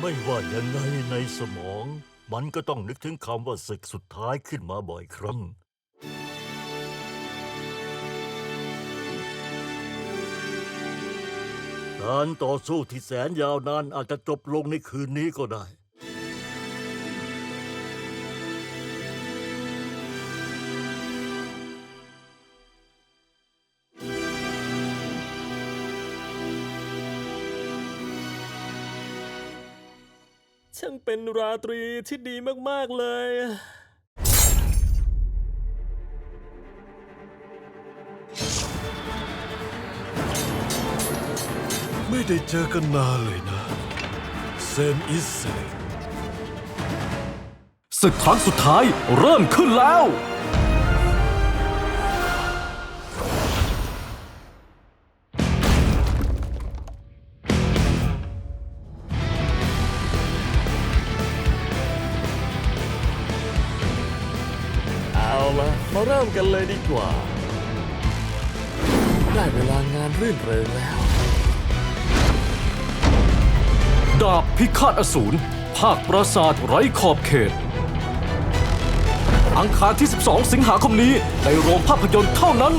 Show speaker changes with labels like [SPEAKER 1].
[SPEAKER 1] ไม่ว่ายังไงในสมอง มันก็ต้องนึกถึงคำว่าศึกสุดท้ายขึ้นมาบ่อยครั้ง การต่อสู้ที่แสนยาวนานอาจจะจบลงในคืนนี้ก็ได้
[SPEAKER 2] ช่างเป็นราตรีที่ดีมาก ๆ เลย
[SPEAKER 3] ไม่ได้เจอกันนานเลยนะ เซนอิสเซ
[SPEAKER 4] ศึกครั้งสุดท้ายเริ่มขึ้นแล้ว
[SPEAKER 2] ละมาเริ่มกันเลยดีกว่า ได้เวลางานรื่นเริงแล้ว
[SPEAKER 4] ดาบพิฆาตอสูร ภาคปราสาทไร้ขอบเขต อังคารที่ 12 สิงหาคมนี้ในโรงภาพยนตร์เท่านั้น